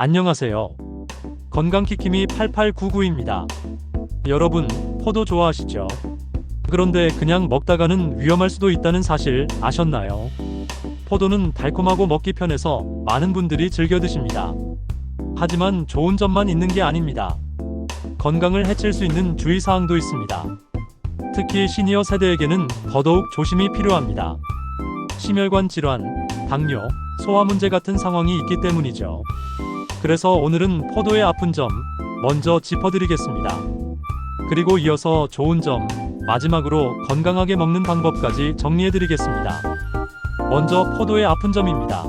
안녕하세요. 건강키키미 8899입니다. 여러분, 포도 좋아하시죠? 그런데 그냥 먹다가는 위험할 수도 있다는 사실 아셨나요? 포도는 달콤하고 먹기 편해서 많은 분들이 즐겨 드십니다. 하지만 좋은 점만 있는 게 아닙니다. 건강을 해칠 수 있는 주의사항도 있습니다. 특히 시니어 세대에게는 더더욱 조심이 필요합니다. 심혈관 질환, 당뇨, 소화 문제 같은 상황이 있기 때문이죠. 그래서 오늘은 포도의 아픈 점 먼저 짚어드리겠습니다. 그리고 이어서 좋은 점, 마지막으로 건강하게 먹는 방법까지 정리해드리겠습니다. 먼저 포도의 아픈 점입니다.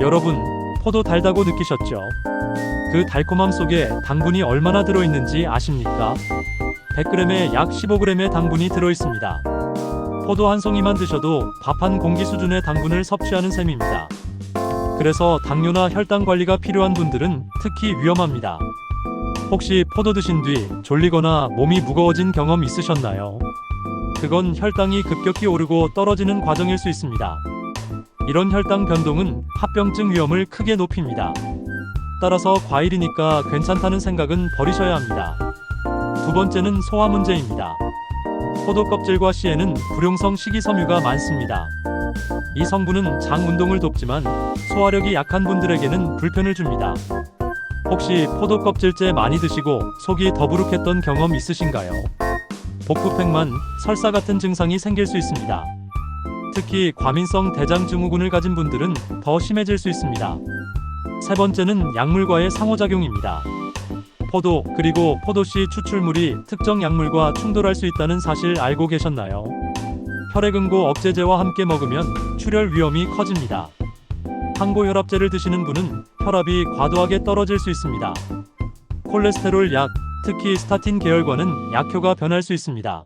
여러분, 포도 달다고 느끼셨죠? 그 달콤함 속에 당분이 얼마나 들어있는지 아십니까? 100g에 약 15g의 당분이 들어있습니다. 포도 한 송이만 드셔도 밥 한 공기 수준의 당분을 섭취하는 셈입니다. 그래서 당뇨나 혈당 관리가 필요한 분들은 특히 위험합니다. 혹시 포도 드신 뒤 졸리거나 몸이 무거워진 경험 있으셨나요? 그건 혈당이 급격히 오르고 떨어지는 과정일 수 있습니다. 이런 혈당 변동은 합병증 위험을 크게 높입니다. 따라서 과일이니까 괜찮다는 생각은 버리셔야 합니다. 두 번째는 소화 문제입니다. 포도 껍질과 씨에는 불용성 식이섬유가 많습니다. 이 성분은 장 운동을 돕지만 소화력이 약한 분들에게는 불편을 줍니다. 혹시 포도 껍질째 많이 드시고 속이 더부룩했던 경험 있으신가요? 복부팽만, 설사 같은 증상이 생길 수 있습니다. 특히 과민성 대장 증후군을 가진 분들은 더 심해질 수 있습니다. 세 번째는 약물과의 상호작용입니다. 포도 그리고 포도씨 추출물이 특정 약물과 충돌할 수 있다는 사실 알고 계셨나요? 혈액응고 억제제와 함께 먹으면 출혈 위험이 커집니다. 항고혈압제를 드시는 분은 혈압이 과도하게 떨어질 수 있습니다. 콜레스테롤 약, 특히 스타틴 계열과는 약효가 변할 수 있습니다.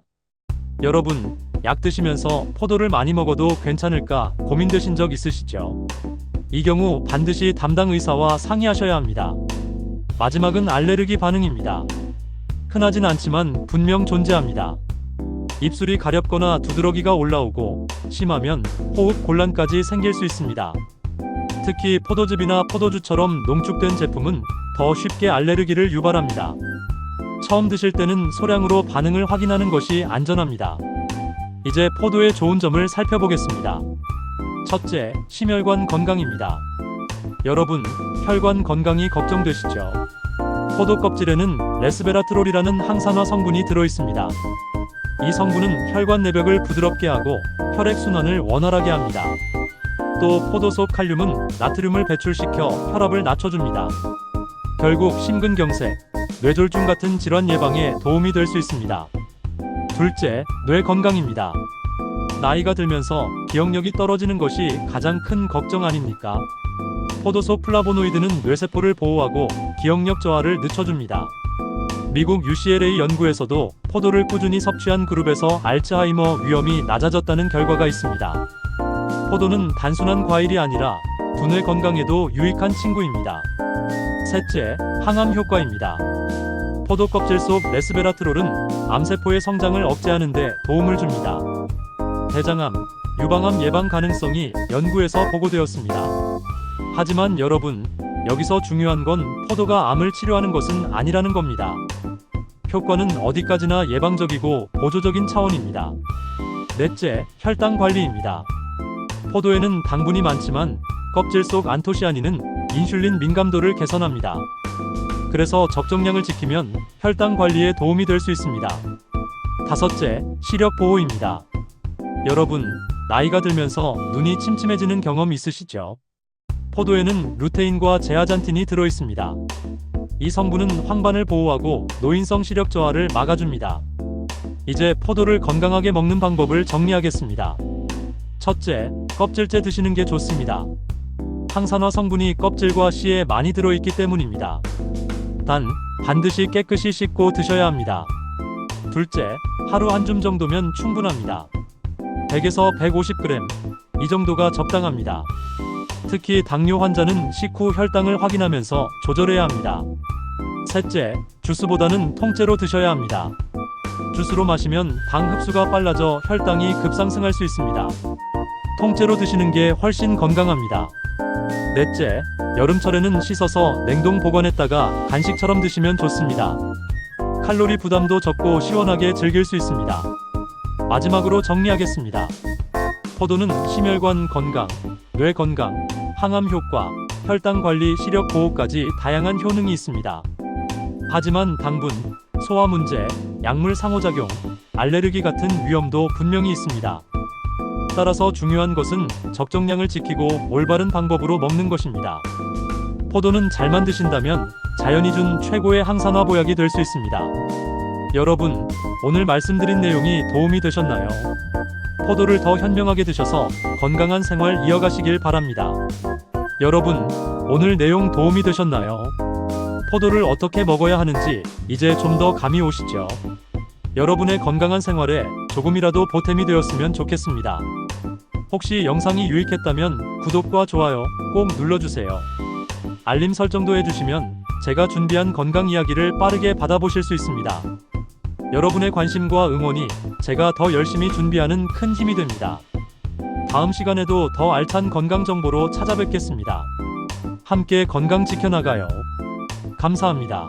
여러분, 약 드시면서 포도를 많이 먹어도 괜찮을까 고민되신 적 있으시죠? 이 경우 반드시 담당 의사와 상의하셔야 합니다. 마지막은 알레르기 반응입니다. 흔하진 않지만 분명 존재합니다. 입술이 가렵거나 두드러기가 올라오고 심하면 호흡 곤란까지 생길 수 있습니다. 특히 포도즙이나 포도주처럼 농축된 제품은 더 쉽게 알레르기를 유발합니다. 처음 드실 때는 소량으로 반응을 확인하는 것이 안전합니다. 이제 포도의 좋은 점을 살펴보겠습니다. 첫째, 심혈관 건강입니다. 여러분, 혈관 건강이 걱정되시죠? 포도 껍질에는 레스베라트롤이라는 항산화 성분이 들어 있습니다. 이 성분은 혈관 내벽을 부드럽게 하고 혈액 순환을 원활하게 합니다. 또 포도 속 칼륨은 나트륨을 배출시켜 혈압을 낮춰줍니다. 결국 심근경색, 뇌졸중 같은 질환 예방에 도움이 될 수 있습니다. 둘째, 뇌 건강입니다. 나이가 들면서 기억력이 떨어지는 것이 가장 큰 걱정 아닙니까? 포도 속 플라보노이드는 뇌세포를 보호하고 기억력 저하를 늦춰줍니다. 미국 UCLA 연구에서도 포도를 꾸준히 섭취한 그룹에서 알츠하이머 위험이 낮아졌다는 결과가 있습니다. 포도는 단순한 과일이 아니라 두뇌 건강에도 유익한 친구입니다. 셋째, 항암 효과입니다. 포도 껍질 속 레스베라트롤은 암세포의 성장을 억제하는 데 도움을 줍니다. 대장암, 유방암 예방 가능성이 연구에서 보고되었습니다. 하지만 여러분, 여기서 중요한 건 포도가 암을 치료하는 것은 아니라는 겁니다. 효과는 어디까지나 예방적이고 보조적인 차원입니다. 넷째, 혈당 관리입니다. 포도에는 당분이 많지만 껍질 속 안토시아닌은 인슐린 민감도를 개선합니다. 그래서 적정량을 지키면 혈당 관리에 도움이 될 수 있습니다. 다섯째, 시력 보호입니다. 여러분, 나이가 들면서 눈이 침침해지는 경험 있으시죠? 포도에는 루테인과 제아잔틴이 들어 있습니다. 이 성분은 황반을 보호하고 노인성 시력 저하를 막아줍니다. 이제 포도를 건강하게 먹는 방법을 정리하겠습니다. 첫째, 껍질째 드시는 게 좋습니다. 항산화 성분이 껍질과 씨에 많이 들어있기 때문입니다. 단, 반드시 깨끗이 씻고 드셔야 합니다. 둘째, 하루 한 줌 정도면 충분합니다. 100에서 150g, 이 정도가 적당합니다. 특히 당뇨 환자는 식후 혈당을 확인하면서 조절해야 합니다. 셋째, 주스보다는 통째로 드셔야 합니다. 주스로 마시면 당 흡수가 빨라져 혈당이 급상승할 수 있습니다. 통째로 드시는 게 훨씬 건강합니다. 넷째, 여름철에는 씻어서 냉동 보관했다가 간식처럼 드시면 좋습니다. 칼로리 부담도 적고 시원하게 즐길 수 있습니다. 마지막으로 정리하겠습니다. 포도는 심혈관 건강, 뇌 건강, 항암 효과, 혈당 관리, 시력 보호까지 다양한 효능이 있습니다. 하지만 당분, 소화 문제, 약물 상호작용, 알레르기 같은 위험도 분명히 있습니다. 따라서 중요한 것은 적정량을 지키고 올바른 방법으로 먹는 것입니다. 포도는 잘 만 드신다면 자연이 준 최고의 항산화 보약이 될 수 있습니다. 여러분, 오늘 말씀드린 내용이 도움이 되셨나요? 포도를 더 현명하게 드셔서 건강한 생활 이어가시길 바랍니다. 여러분, 오늘 내용 도움이 되셨나요? 포도를 어떻게 먹어야 하는지 이제 좀 더 감이 오시죠? 여러분의 건강한 생활에 조금이라도 보탬이 되었으면 좋겠습니다. 혹시 영상이 유익했다면 구독과 좋아요 꼭 눌러주세요. 알림 설정도 해주시면 제가 준비한 건강 이야기를 빠르게 받아보실 수 있습니다. 여러분의 관심과 응원이 제가 더 열심히 준비하는 큰 힘이 됩니다. 다음 시간에도 더 알찬 건강 정보로 찾아뵙겠습니다. 함께 건강 지켜나가요. 감사합니다.